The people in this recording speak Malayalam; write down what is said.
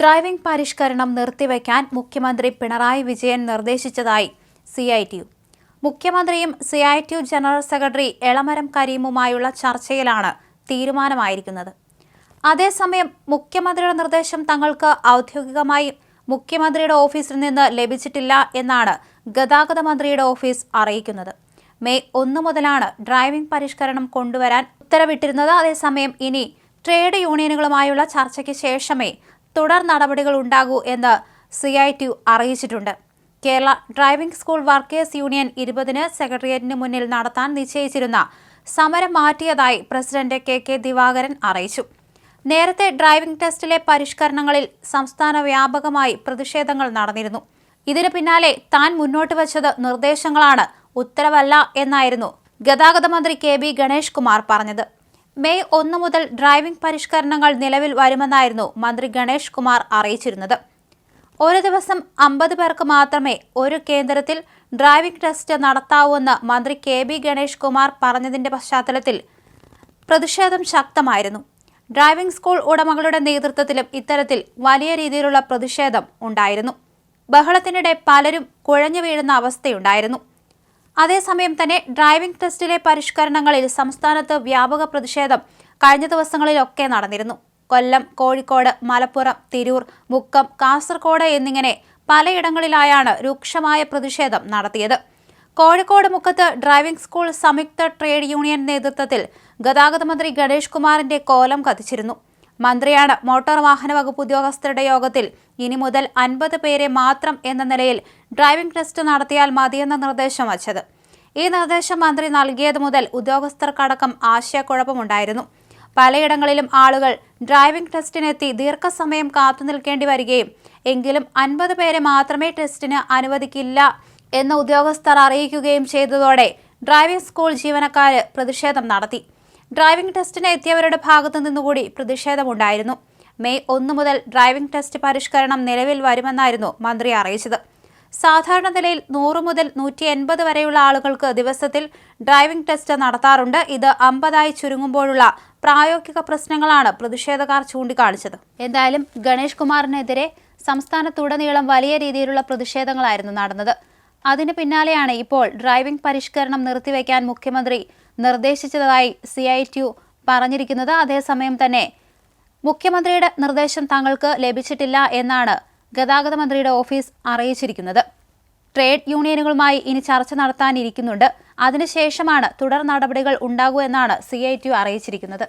ഡ്രൈവിംഗ് പരിഷ്കരണം നിർത്തിവെക്കാൻ മുഖ്യമന്ത്രി പിണറായി വിജയൻ നിർദ്ദേശിച്ചതായി സി ഐ ടി യു. മുഖ്യമന്ത്രിയും C I T U general secretary Elamaram കരീമുമായുള്ള ചർച്ചയിലാണ് തീരുമാനമായിരിക്കുന്നത്. അതേസമയം മുഖ്യമന്ത്രിയുടെ നിർദ്ദേശം തങ്ങൾക്ക് ഔദ്യോഗികമായി മുഖ്യമന്ത്രിയുടെ ഓഫീസിൽ നിന്ന് ലഭിച്ചിട്ടില്ല എന്നാണ് ഗതാഗത മന്ത്രിയുടെ ഓഫീസ് അറിയിക്കുന്നത്. മെയ് ഒന്ന് മുതലാണ് ഡ്രൈവിംഗ് പരിഷ്കരണം കൊണ്ടുവരാൻ ഉത്തരവിട്ടിരുന്നത്. അതേസമയം ഇനി ട്രേഡ് യൂണിയനുകളുമായുള്ള ചർച്ചയ്ക്ക് ശേഷമേ തുടർ നടപടികൾ ഉണ്ടാകൂ എന്ന് സി ഐ ടി അറിയിച്ചിട്ടുണ്ട്. Kerala driving school workers union ഇരുപതിന് സെക്രട്ടേറിയറ്റിന് മുന്നിൽ നടത്താൻ നിശ്ചയിച്ചിരുന്ന സമരം മാറ്റിയതായി പ്രസിഡന്റ് കെ കെ ദിവാകരൻ അറിയിച്ചു. നേരത്തെ ഡ്രൈവിംഗ് ടെസ്റ്റിലെ പരിഷ്കരണങ്ങളിൽ സംസ്ഥാന വ്യാപകമായി പ്രതിഷേധങ്ങൾ നടന്നിരുന്നു. ഇതിനു പിന്നാലെ താൻ മുന്നോട്ട് വച്ചത് നിർദ്ദേശങ്ങളാണ് ഉത്തരവല്ല എന്നായിരുന്നു ഗതാഗത മന്ത്രി കെ ബി ഗണേഷ് കുമാർ പറഞ്ഞത്. മെയ് ഒന്ന് മുതൽ ഡ്രൈവിംഗ് പരിഷ്കരണങ്ങൾ നിലവിൽ വരുമെന്നായിരുന്നു മന്ത്രി ഗണേഷ് കുമാർ അറിയിച്ചിരുന്നത്. ഒരു ദിവസം അമ്പത് പേർക്ക് മാത്രമേ ഒരു കേന്ദ്രത്തിൽ ഡ്രൈവിംഗ് ടെസ്റ്റ് നടത്താവൂവെന്ന് മന്ത്രി കെ ബി ഗണേഷ് കുമാർ പറഞ്ഞതിന്റെ പശ്ചാത്തലത്തിൽ പ്രതിഷേധം ശക്തമായിരുന്നു. ഡ്രൈവിംഗ് സ്കൂൾ ഉടമകളുടെ നേതൃത്വത്തിലും ഇത്തരത്തിൽ വലിയ രീതിയിലുള്ള പ്രതിഷേധം ഉണ്ടായിരുന്നു. ബഹളത്തിനിടെ പലരും കുഴഞ്ഞു വീഴുന്ന അവസ്ഥയുണ്ടായിരുന്നു. അതേസമയം തന്നെ ഡ്രൈവിംഗ് ടെസ്റ്റിലെ പരിഷ്കരണങ്ങളിൽ സംസ്ഥാനത്ത് വ്യാപക പ്രതിഷേധം കഴിഞ്ഞ ദിവസങ്ങളിലൊക്കെ നടന്നിരുന്നു. കൊല്ലം കോഴിക്കോട് മലപ്പുറം തിരൂർ മുക്കം കാസർഗോഡ് എന്നിങ്ങനെ പലയിടങ്ങളിലായാണ് രൂക്ഷമായ പ്രതിഷേധം നടത്തിയത്. കോഴിക്കോട് മുക്കത്ത് ഡ്രൈവിംഗ് സ്കൂൾ സംയുക്ത ട്രേഡ് യൂണിയൻ നേതൃത്വത്തിൽ ഗതാഗത മന്ത്രി ഗണേഷ് കുമാറിന്റെ കോലം കത്തിച്ചിരുന്നു. മന്ത്രിയാണ്. മോട്ടോർ വാഹന വകുപ്പ് ഉദ്യോഗസ്ഥരുടെ യോഗത്തിൽ ഇനി മുതൽ അൻപത് പേരെ മാത്രം എന്ന നിലയിൽ ഡ്രൈവിംഗ് ടെസ്റ്റ് നടത്തിയാൽ മതിയെന്ന നിർദ്ദേശം വച്ചത്. ഈ നിർദ്ദേശം മന്ത്രി നൽകിയത് മുതൽ ഉദ്യോഗസ്ഥർക്കടക്കം ആശയക്കുഴപ്പമുണ്ടായിരുന്നു. പലയിടങ്ങളിലും ആളുകൾ ഡ്രൈവിംഗ് ടെസ്റ്റിനെത്തി ദീർഘസമയം കാത്തുനിൽക്കേണ്ടി വരികയും എങ്കിലും അൻപത് പേരെ മാത്രമേ ടെസ്റ്റിന് അനുവദിക്കില്ല എന്ന് ഉദ്യോഗസ്ഥർ അറിയിക്കുകയും ചെയ്തതോടെ ഡ്രൈവിംഗ് സ്കൂൾ ജീവനക്കാർ പ്രതിഷേധം നടത്തി. ഡ്രൈവിംഗ് ടെസ്റ്റിന് എത്തിയവരുടെ ഭാഗത്തു നിന്നുകൂടി പ്രതിഷേധമുണ്ടായിരുന്നു. മെയ് ഒന്ന് മുതൽ ഡ്രൈവിംഗ് ടെസ്റ്റ് പരിഷ്കരണം നിലവിൽ വരുമെന്നായിരുന്നു മന്ത്രി അറിയിച്ചത്. സാധാരണ നിലയിൽ നൂറ് മുതൽ നൂറ്റി എൺപത് വരെയുള്ള ആളുകൾക്ക് ദിവസത്തിൽ ഡ്രൈവിംഗ് ടെസ്റ്റ് നടത്താറുണ്ട്. ഇത് അമ്പതായി ചുരുങ്ങുമ്പോഴുള്ള പ്രായോഗിക പ്രശ്നങ്ങളാണ് പ്രതിഷേധക്കാർ ചൂണ്ടിക്കാണിച്ചത്. എന്തായാലും ഗണേഷ് കുമാറിനെതിരെ സംസ്ഥാനത്തുടനീളം വലിയ രീതിയിലുള്ള പ്രതിഷേധങ്ങളായിരുന്നു നടന്നത്. അതിന് പിന്നാലെയാണ് ഇപ്പോൾ ഡ്രൈവിംഗ് പരിഷ്കരണം നിർത്തിവെക്കാൻ മുഖ്യമന്ത്രി നിർദ്ദേശിച്ചതായി സി ഐ ടി പറഞ്ഞിരിക്കുന്നത് അതേസമയം തന്നെ മുഖ്യമന്ത്രിയുടെ നിർദ്ദേശം തങ്ങൾക്ക് ലഭിച്ചിട്ടില്ല എന്നാണ് ഗതാഗത മന്ത്രിയുടെ ഓഫീസ് അറിയിച്ചിരിക്കുന്നത്. ട്രേഡ് യൂണിയനുകളുമായി ഇനി ചർച്ച നടത്താനിരിക്കുന്നുണ്ട്. അതിനുശേഷമാണ് തുടർ നടപടികൾ ഉണ്ടാകൂ എന്നാണ് സി ഐ ടി അറിയിച്ചിരിക്കുന്നത്.